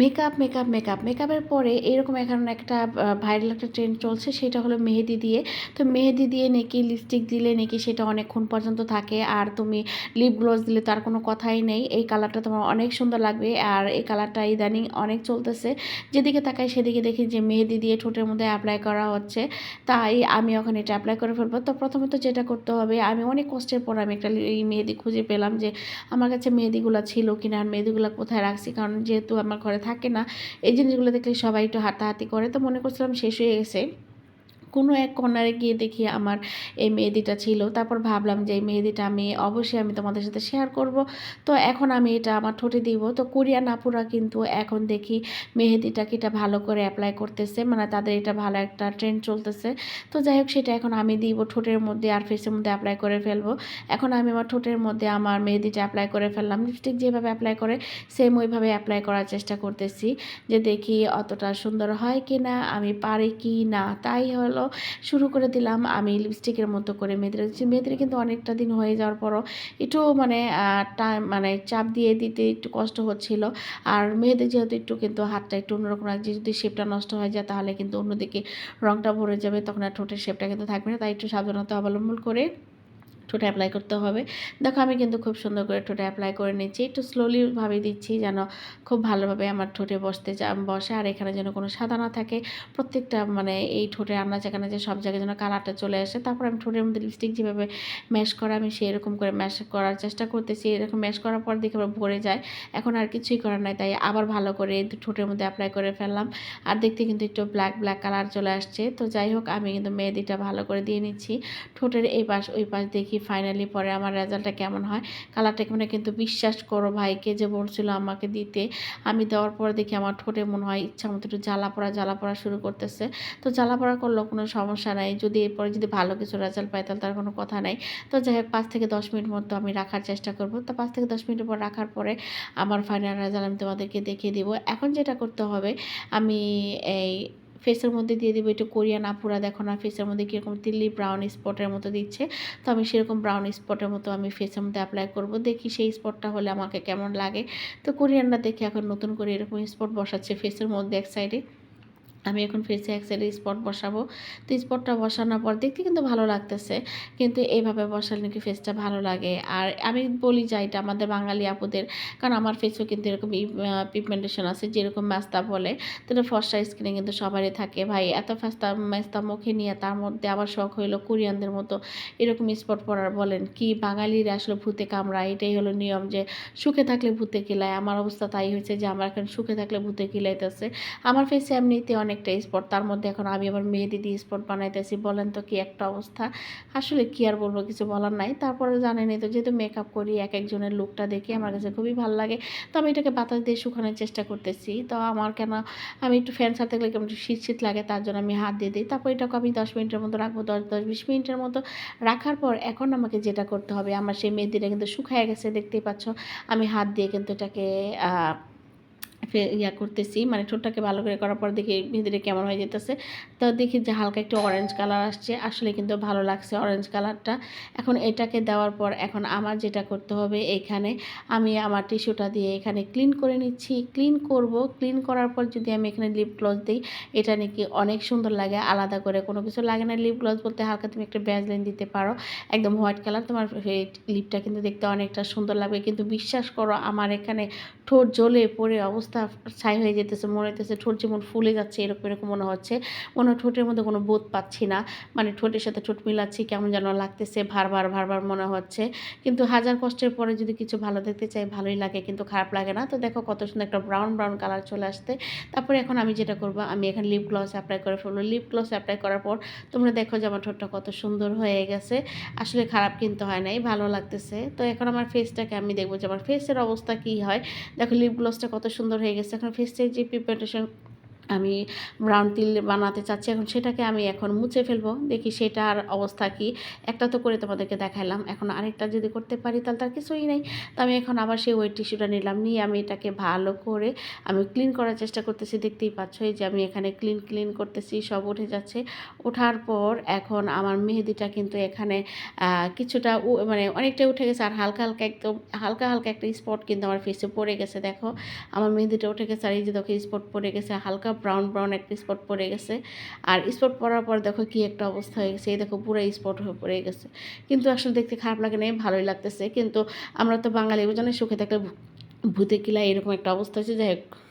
Makeup makeup makeup মেকআপের পরে এরকম এখন একটা ভাইরাল একটা ট্রেন্ড চলছে, সেটা হলো মেহেদি দিয়ে। তো মেহেদি দিয়ে নাকি লিপস্টিক দিলে নাকি সেটা অনেকক্ষণ পর্যন্ত থাকে, আর তুমি লিপ গ্লোজ দিলে তার কোনো কথাই নেই। এই কালারটা তোমার অনেক সুন্দর লাগবে, আর এই কালারটা ইদানিং অনেক চলতেছে। যেদিকে তাকাই সেদিকে দেখি যে মেহেদি দিয়ে ঠোঁটের মধ্যে অ্যাপ্লাই করা হচ্ছে। তাই আমি ওখানে এটা অ্যাপ্লাই করে ফেলব। তো প্রথমত যেটা করতে হবে, আমি অনেক কষ্টের পর আমি একটা এই মেহেদি খুঁজে পেলাম যে আমার কাছে মেহেদিগুলো ছিল কিনা, আর মেহেদিগুলো কোথায় রাখছি? কারণ যেহেতু আমার ঘরে থাকে না। এই জিনিসগুলো দেখলে সবাই একটু হাতাহাতি করে। তো মনে করছিলাম শেষ হয়ে গেছে। কোনো এক কর্নারে গিয়ে দেখি আমার এই মেহেদিটা ছিল। তারপর ভাবলাম যে এই মেহেদিটা আমি অবশ্যই আমি তোমাদের সাথে শেয়ার করব। তো এখন আমি এটা আমার ঠোঁটে দিব। তো কোরিয়ান আপুরা কিন্তু এখন দেখি মেহেদিটাকে এটা ভালো করে অ্যাপ্লাই করতেছে। মানে তাদের এটা ভালো একটা ট্রেন্ড চলতেছে। তো যাই হোক, সেটা এখন আমি দিব ঠোঁটের মধ্যে আর ফেসের মধ্যে অ্যাপ্লাই করে ফেলব। এখন আমি আমার ঠোঁটের মধ্যে আমার মেহেদিটা অ্যাপ্লাই করে ফেললাম। লিপস্টিক যেভাবে অ্যাপ্লাই করে সেম ওইভাবে অ্যাপ্লাই করার চেষ্টা করতেছি। যে দেখি অতটা সুন্দর হয় কি না আমি পারি কি না তাই হলো শুরু করে দিলাম আমি লিপস্টিকের মতো করে মেয়েদের। মেয়েদের কিন্তু অনেকটা দিন হয়ে যাওয়ার পরও একটু মানে টাইম মানে চাপ দিয়ে দিতে একটু কষ্ট হচ্ছিল। আর মেয়েদের যেহেতু একটু কিন্তু হাতটা একটু অন্যরকম লাগছে, যদি শেপটা নষ্ট হয়ে যায় তাহলে কিন্তু অন্যদিকে রঙটা ভরে যাবে, তখন আর ঠোঁটের শেপটা কিন্তু থাকবে না। তাই একটু সাবধানতা অবলম্বন করে ঠোঁটে অ্যাপ্লাই করতে হবে। দেখো আমি কিন্তু খুব সুন্দর করে ঠোঁটে অ্যাপ্লাই করে নিচ্ছি। একটু স্লোলিভাবে দিচ্ছি যেন খুব ভালোভাবে আমার ঠোঁটে বসতে বসে। আর এখানে যেন কোনো সাদা না থাকে। প্রত্যেকটা মানে এই ঠোঁটে আনাচে কানাচে সব জায়গায় যেন কালারটা চলে আসে। তারপর আমি ঠোঁটের মধ্যে লিপস্টিক যেভাবে ম্যাশ করা আমি সেই রকম করে ম্যাশ করার চেষ্টা করতেছি। এরকম ম্যাশ করার পর দেখে আবার ভরে যায়। এখন আর কিছুই করার নাই। তাই আবার ভালো করে ঠোঁটের মধ্যে অ্যাপ্লাই করে ফেললাম। আর দেখতে কিন্তু একটু ব্ল্যাক ব্ল্যাক কালার চলে আসছে। তো যাই হোক, আমি কিন্তু মেহেদিটা ভালো করে দিয়ে নিচ্ছি। ঠোঁটের এই পাশ, ওই পাশ দেখি ফাইনালি পরে আমার রেজাল্টটা কেমন হয়? কালারটা কেমন কিন্তু বিশ্বাস করো ভাইকে যে বলছিল আমাকে দিতে, আমি দেওয়ার পরে দেখি আমার ঠোঁটে মনে হয় ইচ্ছা মতো একটু জ্বালা পড়া জ্বালা পড়া শুরু করতেছে। তো জ্বালা পড়া করলেও কোনো সমস্যা নাই। যদি এরপরে যদি ভালো কিছু রেজাল্ট পাই, তাহলে তার কোনো কথা নাই। তো যাই হোক, পাঁচ থেকে দশ মিনিট মতো আমি রাখার চেষ্টা করব। তো পাঁচ থেকে দশ মিনিটের পর রাখার পরে আমার ফাইনাল রেজাল্ট আমি তোমাদেরকে দেখিয়ে দিব। এখন যেটা করতে হবে, আমি এই ফেসের মধ্যে দিয়ে দেবো একটু কোরিয়ান আপুরা দেখো না ফেসের মধ্যে কীরকম দিল্লি ব্রাউন স্পটের মতো দিচ্ছে। তো আমি সেরকম ব্রাউন স্পটের মতো আমি ফেসের মধ্যে অ্যাপ্লাই করব। দেখি সেই স্পটটা হলে আমাকে কেমন লাগে। তো কোরিয়ানরা দেখি এখন নতুন করে এরকম স্পট বসাচ্ছে ফেসের মধ্যে এক সাইডে আমি এখন ফেসে এক সাইডে স্পট বসাবো। তো স্পটটা বসানোর পর দেখতে কিন্তু ভালো লাগতেছে, কিন্তু এইভাবে বসালে নাকি ফেসটা ভালো লাগে। আর আমি বলি যাই এটা আমাদের বাঙালি আপুদের, কারণ আমার ফেসও কিন্তু এরকম পিগমেন্টেশন আছে, যেরকম ম্যাস্তা বলে। তো এটা ফর্সা স্কিনে কিন্তু সবারই থাকে। ভাই, এত ফাস্তা ম্যাস্তা মুখে নিয়ে তার মধ্যে আবার শখ হইল কোরিয়ানদের মতো এরকম স্পট পরার, বলেন। কি বাঙালিরা আসলে ভূতে কামড়ায়, এটাই হলো নিয়ম যে সুখে থাকলে ভূতে কিলায় আমার অবস্থা তাই হয়েছে যে আমার এখন সুখে থাকলে ভূতে কিলাইতেছে আমার ফেসে এমনিতে অনেক অনেকটা স্পট তার মধ্যে এখন আমি আবার মেহেদি দিয়ে স্পট বানাইতেছি, বলেন তো কি একটা অবস্থা। আসলে কি আর বলব, কিছু বলার নাই। তারপরে জানেনি তো, যেহেতু মেকআপ করি, এক একজনের লুকটা দেখে আমার কাছে খুবই ভালো লাগে। তো আমি এটাকে বাতাস দিয়ে শুকানোর চেষ্টা করতেছি। তো আমার কেন, আমি একটু ফ্যান সাথে গেলে কেমন শীত শীত লাগে, তার জন্য আমি হাত দিয়ে দিই। তারপর এটাকে আমি দশ মিনিটের মতো রাখব, দশ দশ বিশ মিনিটের মতো রাখার পর এখন আমাকে যেটা করতে হবে, আমার সেই মেহেদিটা কিন্তু শুকায় গেছে, দেখতেই পাচ্ছ। আমি হাত দিয়ে কিন্তু এটাকে ইয়া করতেছি। মানে ঠোঁটটাকে ভালো করে করার পর দেখি ভিতরে কেমন হয়ে যেতেছে তো দেখি যে হালকা একটু অরেঞ্জ কালার আসছে। আসলে কিন্তু ভালো লাগছে অরেঞ্জ কালারটা এখন এটাকে দেওয়ার পর এখন আমার যেটা করতে হবে এখানে আমি আমার টিস্যুটা দিয়ে এখানে ক্লিন করে নিচ্ছি। ক্লিন করব। ক্লিন করার পর যদি আমি এখানে লিপ গ্লস দিই, এটা নাকি অনেক সুন্দর লাগে। আলাদা করে কোনো কিছু লাগে না। লিপ গ্লস বলতে হালকা তুমি একটা ব্যাজলাইন দিতে পারো। একদম হোয়াইট কালার তোমার লিপটা কিন্তু দেখতে অনেকটা সুন্দর লাগবে। কিন্তু বিশ্বাস করো, আমার এখানে ঠোঁট জ্বলে পড়ে অবস্থা ছাই হয়ে যেতেছে, মনে হইতেছে ঠোঁট যেমন ফুলে যাচ্ছে, এরকম এরকম মনে হচ্ছে। মনে হয় ঠোঁটের মধ্যে কোনো বোধ পাচ্ছি না। মানে ঠোঁটের সাথে ঠোঁট মিলাচ্ছি, কেমন যেন লাগতেছে, ভারবার ভারবার মনে হচ্ছে। কিন্তু হাজার কষ্টের পরে যদি কিছু ভালো দেখতে চাই, ভালোই লাগে, কিন্তু খারাপ লাগে না। তো দেখো কত সুন্দর একটা ব্রাউন ব্রাউন কালার চলে আসতে তারপরে এখন আমি যেটা করব, আমি এখানে লিপ গ্লস অ্যাপ্লাই করে ফেলব। লিপ গ্লস অ্যাপ্লাই করার পর তোমরা দেখো যে আমার ঠোঁটটা কত সুন্দর হয়ে গেছে। আসলে খারাপ কিন্তু হয় নাই, ভালো লাগতেছে। তো এখন আমার ফেসটাকে আমি দেখব যে আমার ফেসের অবস্থা কী হয়। দেখো লিপ গ্লসটা কত সুন্দর হয়ে গেছে। এখন ফেসের যে প্রিপারেশন আমি ব্রাউন তিল বানাতে চাচ্ছি, এখন সেটাকে আমি এখন মুছে ফেলব। দেখি সেটার অবস্থা কি। একটা তো করে তোমাদেরকে দেখাইলাম। এখন আরেকটা যদি করতে পারি, তাহলে তার কিছুই নেই। তো আমি এখন আবার সেই ওয়েট টিস্যুটা নিলাম। নিয়ে আমি এটাকে ভালো করে আমি ক্লিন করার চেষ্টা করতেছি। দেখতেই পাচ্ছ যে আমি এখানে ক্লিন ক্লিন করতেছি, সব উঠে যাচ্ছে। ওঠার পর এখন আমার মেহেদিটা কিন্তু এখানে কিছুটা মানে অনেকটাই উঠে গেছে। আর হালকা হালকা একদম, হালকা হালকা একটা স্পট কিন্তু আমার ফেসে পড়ে গেছে। দেখো, আমার মেহেদিটা উঠে গেছে। আর এই যে দেখো স্পট পড়ে গেছে। হালকা ব্রাউন ব্রাউন একটা স্পট পড়ে গেছে। আর স্পট পড়ার পর দেখো কি একটা অবস্থা হয়ে গেছে। এই দেখো পুরো স্পট হয়ে পড়ে গেছে। কিন্তু আসলে দেখতে খারাপ লাগে না ভালোই লাগতেছে। কিন্তু আমরা তো বাঙালি জন্য সুখে থাকলে ভূতে কিলা এরকম একটা অবস্থা হয়েছে। যাই হোক।